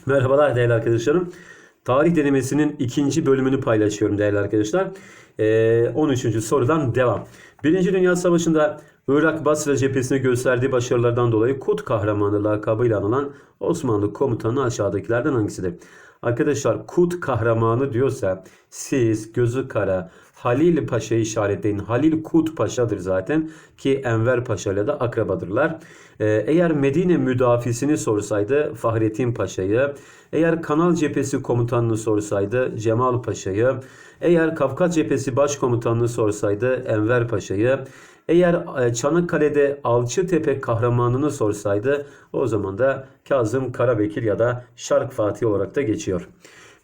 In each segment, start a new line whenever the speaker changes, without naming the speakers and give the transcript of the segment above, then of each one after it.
Merhabalar değerli arkadaşlarım. Tarih denemesinin ikinci bölümünü paylaşıyorum değerli arkadaşlar. Ee, 13. sorudan devam. Birinci Dünya Savaşı'nda Irak Basra cephesine gösterdiği başarılardan dolayı Kut kahramanı lakabıyla anılan Osmanlı komutanı aşağıdakilerden hangisidir? Arkadaşlar Kut kahramanı diyorsa siz gözü kara Halil Paşa'yı işaretleyin. Halil Kut Paşa'dır zaten ki Enver Paşa ile de akrabadırlar. Ee, eğer Medine müdafisini sorsaydı Fahrettin Paşa'yı, eğer Kanal Cephesi komutanını sorsaydı Cemal Paşa'yı, eğer Kafkas Cephesi başkomutanını sorsaydı Enver Paşa'yı, eğer e, Çanakkale'de Alçıtepe kahramanını sorsaydı o zaman da Kazım Karabekir ya da Şark Fatih olarak da geçiyor.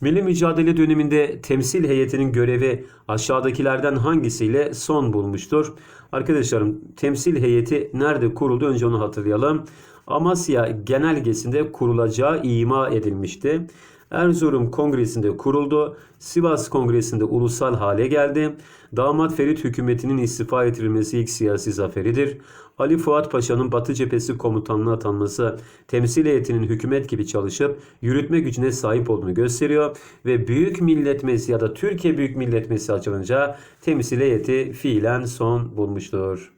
Milli mücadele döneminde temsil heyetinin görevi aşağıdakilerden hangisiyle son bulmuştur? Arkadaşlarım temsil heyeti nerede kuruldu önce onu hatırlayalım. Amasya genelgesinde kurulacağı ima edilmişti. Erzurum Kongresi'nde kuruldu. Sivas Kongresi'nde ulusal hale geldi. Damat Ferit hükümetinin istifa ettirilmesi ilk siyasi zaferidir. Ali Fuat Paşa'nın Batı Cephesi komutanlığı atanması temsil heyetinin hükümet gibi çalışıp yürütme gücüne sahip olduğunu gösteriyor ve Büyük Millet Meclisi ya da Türkiye Büyük Millet Meclisi açılınca temsil heyeti fiilen son bulmuştur.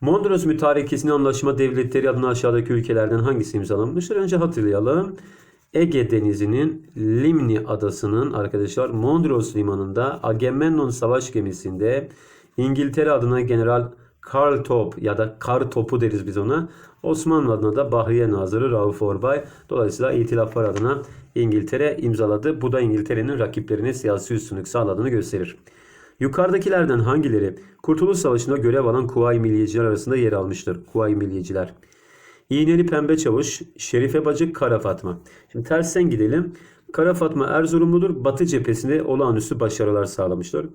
Mondros Mütarekesi'nin anlaşma devletleri adına aşağıdaki ülkelerden hangisi imzalanmıştır? Önce hatırlayalım. Ege Denizi'nin Limni adasının arkadaşlar Mondros limanında Agamemnon savaş gemisinde İngiltere adına General Karl Top ya da Kar Topu deriz biz ona. Osmanlı adına da Bahriye Nazırı Rauf Orbay. Dolayısıyla itilaflar adına İngiltere imzaladı. Bu da İngiltere'nin rakiplerine siyasi üstünlük sağladığını gösterir. Yukarıdakilerden hangileri Kurtuluş Savaşı'nda görev alan Kuvayi Milliyeciler arasında yer almıştır? Kuvayi Milliyeciler. İğneli Pembe Çavuş, Şerife Bacı, Kara Fatma. Şimdi tersten gidelim. Kara Fatma Erzurumludur. Batı cephesinde olağanüstü başarılar sağlamıştır.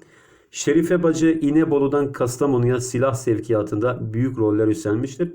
Şerife Bacı İnebolu'dan Kastamonu'ya silah sevkiyatında büyük roller üstlenmiştir.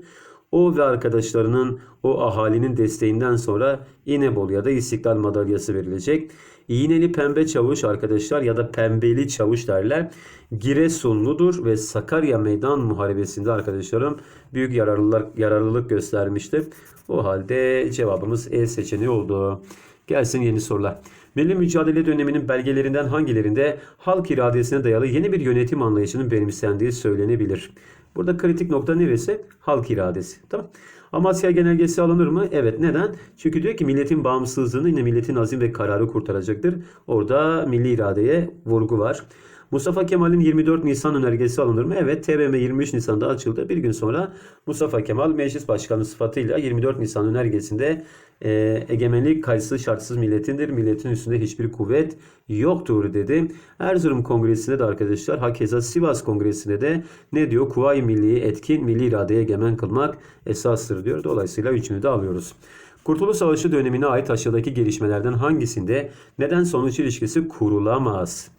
O ve arkadaşlarının o ahalinin desteğinden sonra İnebolu'ya da İstiklal Madalyası verilecek. İğneli Pembe Çavuş arkadaşlar ya da Pembeli Çavuş derler. Giresunludur ve Sakarya Meydan Muharebesi'nde arkadaşlarım büyük yararlılık, yararlılık göstermiştir. O halde cevabımız E seçeneği oldu. Gelsin yeni sorular. Milli mücadele döneminin belgelerinden hangilerinde halk iradesine dayalı yeni bir yönetim anlayışının benimsendiği söylenebilir? Burada kritik nokta neresi? Halk iradesi. Tamam. Amasya genelgesi alınır mı? Evet. Neden? Çünkü diyor ki milletin bağımsızlığını yine milletin azim ve kararı kurtaracaktır. Orada milli iradeye vurgu var. Mustafa Kemal'in 24 Nisan önergesi alınır mı? Evet. TBMM 23 Nisan'da açıldı. Bir gün sonra Mustafa Kemal meclis başkanı sıfatıyla 24 Nisan önergesinde e, egemenlik kayıtsız şartsız milletindir. Milletin üstünde hiçbir kuvvet yoktur dedi. Erzurum Kongresi'nde de arkadaşlar hakeza Sivas Kongresi'nde de ne diyor? Kuvayi Milli'yi etkin milli iradeye egemen kılmak esastır diyor. Dolayısıyla üçünü de alıyoruz. Kurtuluş Savaşı dönemine ait aşağıdaki gelişmelerden hangisinde neden sonuç ilişkisi kurulamaz?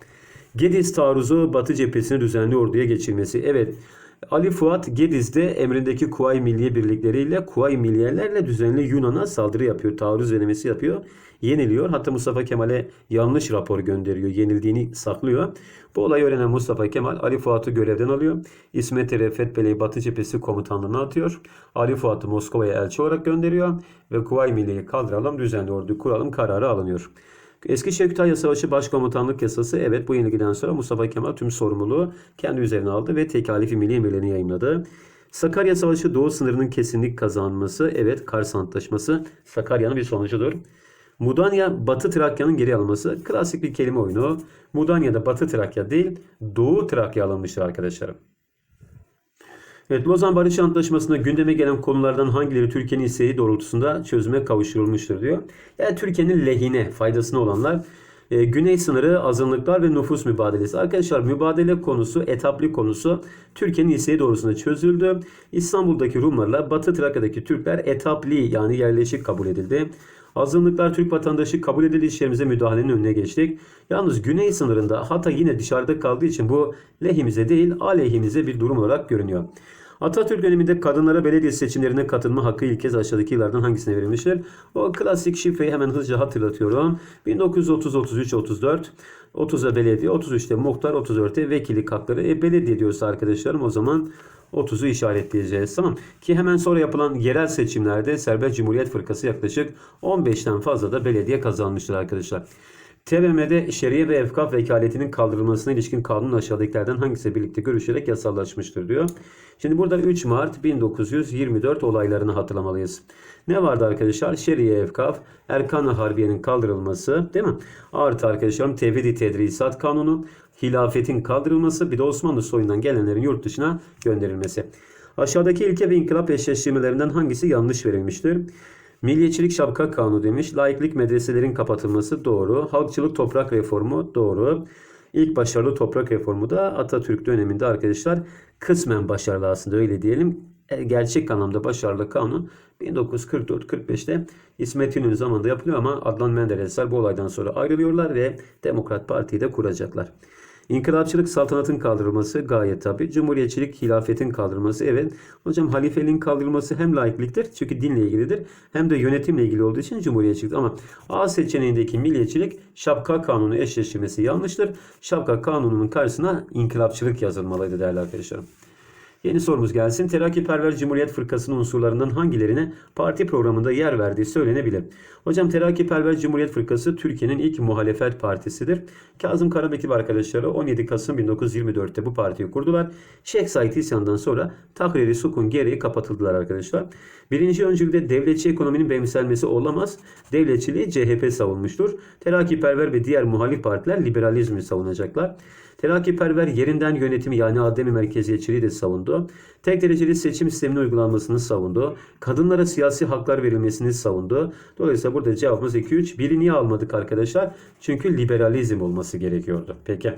Gediz taarruzu Batı cephesine düzenli orduya geçirmesi. Evet Ali Fuat Gediz'de emrindeki Kuvayi Milliye birlikleriyle Kuvayi Milliyelerle düzenli Yunan'a saldırı yapıyor. Taarruz denemesi yapıyor. Yeniliyor. Hatta Mustafa Kemal'e yanlış rapor gönderiyor. Yenildiğini saklıyor. Bu olayı öğrenen Mustafa Kemal Ali Fuat'ı görevden alıyor. İsmet Refet Bey'i Batı cephesi komutanlığına atıyor. Ali Fuat'ı Moskova'ya elçi olarak gönderiyor. Ve Kuvayi Milliye'yi kaldıralım düzenli ordu kuralım kararı alınıyor. Eskişehir Kütahya Savaşı Başkomutanlık Yasası evet bu yenilgiden sonra Mustafa Kemal tüm sorumluluğu kendi üzerine aldı ve tekalifi milli emirlerini yayınladı. Sakarya Savaşı Doğu sınırının kesinlik kazanması evet Kars Antlaşması Sakarya'nın bir sonucudur. Mudanya Batı Trakya'nın geri alınması klasik bir kelime oyunu. Mudanya'da Batı Trakya değil Doğu Trakya alınmıştır arkadaşlarım. Evet, Lozan Barış Antlaşması'nda gündeme gelen konulardan hangileri Türkiye'nin isteği doğrultusunda çözüme kavuşturulmuştur diyor. Yani Türkiye'nin lehine, faydasına olanlar e, güney sınırı, azınlıklar ve nüfus mübadelesi. Arkadaşlar mübadele konusu, etaplı konusu Türkiye'nin isteği doğrultusunda çözüldü. İstanbul'daki Rumlarla Batı Trakya'daki Türkler etaplı yani yerleşik kabul edildi. Azınlıklar Türk vatandaşı kabul edildiği işlerimize müdahalenin önüne geçtik. Yalnız güney sınırında Hatay yine dışarıda kaldığı için bu lehimize değil aleyhimize bir durum olarak görünüyor. Atatürk döneminde kadınlara belediye seçimlerine katılma hakkı ilk kez aşağıdaki yıllardan hangisine verilmiştir? O klasik şifreyi hemen hızlıca hatırlatıyorum. 1930, 33, 34. 30'a belediye, 33'te muhtar, 34'te vekillik hakları. E belediye diyorsa arkadaşlarım o zaman 30'u işaretleyeceğiz. Tamam. Ki hemen sonra yapılan yerel seçimlerde Serbest Cumhuriyet Fırkası yaklaşık 15'ten fazla da belediye kazanmıştır arkadaşlar. TBMM'de şeriye ve efkaf vekaletinin kaldırılmasına ilişkin kanun aşağıdakilerden hangisi birlikte görüşerek yasallaşmıştır diyor. Şimdi burada 3 Mart 1924 olaylarını hatırlamalıyız. Ne vardı arkadaşlar? Şeriye efkaf, Erkan-ı Harbiye'nin kaldırılması değil mi? Artı arkadaşlarım tevhid-i tedrisat kanunu, hilafetin kaldırılması bir de Osmanlı soyundan gelenlerin yurt dışına gönderilmesi. Aşağıdaki ilke ve inkılap eşleştirmelerinden hangisi yanlış verilmiştir? Milliyetçilik şapka kanunu demiş. Laiklik medreselerin kapatılması doğru. Halkçılık toprak reformu doğru. İlk başarılı toprak reformu da Atatürk döneminde arkadaşlar kısmen başarılı aslında öyle diyelim. E, Gerçek anlamda başarılı kanun 1944-45'te İsmet İnönü zamanında yapılıyor ama Adnan Menderesler bu olaydan sonra ayrılıyorlar ve Demokrat Parti'yi de kuracaklar. İnkılapçılık saltanatın kaldırılması gayet tabi. Cumhuriyetçilik hilafetin kaldırılması evet. Hocam halifeliğin kaldırılması hem laikliktir çünkü dinle ilgilidir hem de yönetimle ilgili olduğu için cumhuriyetçilik. Ama A seçeneğindeki milliyetçilik şapka kanunu eşleştirmesi yanlıştır. Şapka kanununun karşısına inkılapçılık yazılmalıydı değerli arkadaşlarım. Yeni sorumuz gelsin. Terakkiperver Cumhuriyet Fırkası'nın unsurlarından hangilerine parti programında yer verdiği söylenebilir? Hocam Terakkiperver Cumhuriyet Fırkası Türkiye'nin ilk muhalefet partisidir. Kazım Karabekir arkadaşları 17 Kasım 1924'te bu partiyi kurdular. Şeyh Said isyanından sonra Tahriri Sukun gereği kapatıldılar arkadaşlar. Birinci öncülde devletçi ekonominin benimsenmesi olamaz. Devletçiliği CHP savunmuştur. Terakkiperver ve diğer muhalif partiler liberalizmi savunacaklar. Terakkiperver yerinden yönetimi yani ademi merkeziyetçiliği de savundu. Tek dereceli seçim sisteminin uygulanmasını savundu. Kadınlara siyasi haklar verilmesini savundu. Dolayısıyla burada cevabımız 2-3. Biri niye almadık arkadaşlar? Çünkü liberalizm olması gerekiyordu. Peki.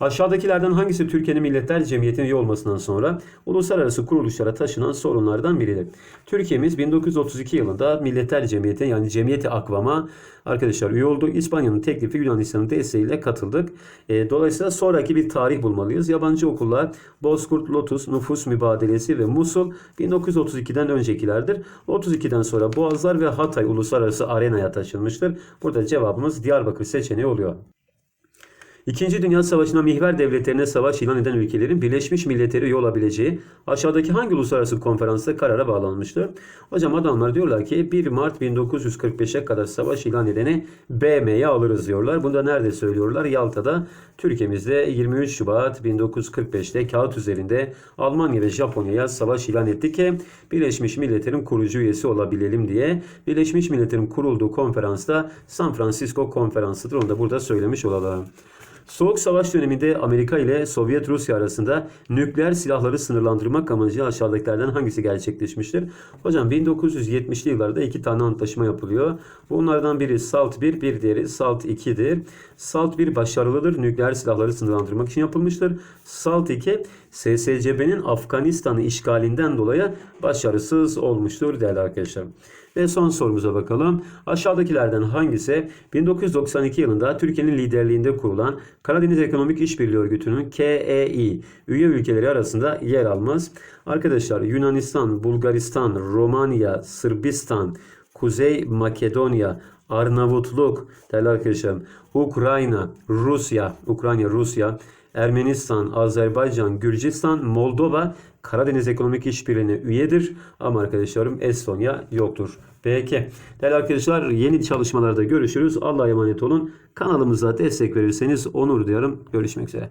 Aşağıdakilerden hangisi Türkiye'nin Milletler Cemiyeti'nin üye olmasından sonra uluslararası kuruluşlara taşınan sorunlardan biridir? Türkiye'miz 1932 yılında Milletler Cemiyeti yani Cemiyeti Akvam'a arkadaşlar üye oldu. İspanya'nın teklifi Yunanistan'ın desteğiyle katıldık. E, dolayısıyla sonraki bir tarih bulmalıyız. Yabancı okullar Bozkurt, Lotus, Nüfus Mübadelesi ve Musul 1932'den öncekilerdir. 32'den sonra Boğazlar ve Hatay uluslararası arenaya taşınmıştır. Burada cevabımız Diyarbakır seçeneği oluyor. İkinci Dünya Savaşı'na mihver devletlerine savaş ilan eden ülkelerin Birleşmiş Milletler'e üye olabileceği aşağıdaki hangi uluslararası konferansta karara bağlanmıştır? Hocam adamlar diyorlar ki 1 Mart 1945'e kadar savaş ilan edeni BM'ye alırız diyorlar. Bunu da nerede söylüyorlar? Yalta'da. Türkiye'mizde 23 Şubat 1945'te kağıt üzerinde Almanya ve Japonya'ya savaş ilan etti ki Birleşmiş Milletler'in kurucu üyesi olabilelim diye. Birleşmiş Milletler'in kurulduğu konferansta San Francisco konferansıdır. Onu da burada söylemiş olalım. Soğuk Savaş döneminde Amerika ile Sovyet Rusya arasında nükleer silahları sınırlandırmak amacıyla aşağıdakilerden hangisi gerçekleşmiştir? Hocam 1970'li yıllarda iki tane antlaşma yapılıyor. Bunlardan biri SALT 1, bir diğeri SALT 2'dir. SALT 1 başarılıdır. Nükleer silahları sınırlandırmak için yapılmıştır. SALT 2 SSCB'nin Afganistan'ı işgalinden dolayı başarısız olmuştur değerli arkadaşlar. Ve son sorumuza bakalım. Aşağıdakilerden hangisi 1992 yılında Türkiye'nin liderliğinde kurulan Karadeniz Ekonomik İşbirliği Örgütü'nün KEI üye ülkeleri arasında yer almaz? Arkadaşlar Yunanistan, Bulgaristan, Romanya, Sırbistan, Kuzey Makedonya, Arnavutluk, değerli arkadaşlarım, Ukrayna, Rusya, Ukrayna, Rusya, Ermenistan, Azerbaycan, Gürcistan, Moldova Karadeniz Ekonomik İşbirliği'ne üyedir. Ama arkadaşlarım Estonya yoktur. Peki. Değerli arkadaşlar yeni çalışmalarda görüşürüz. Allah'a emanet olun. Kanalımıza destek verirseniz onur duyarım. Görüşmek üzere.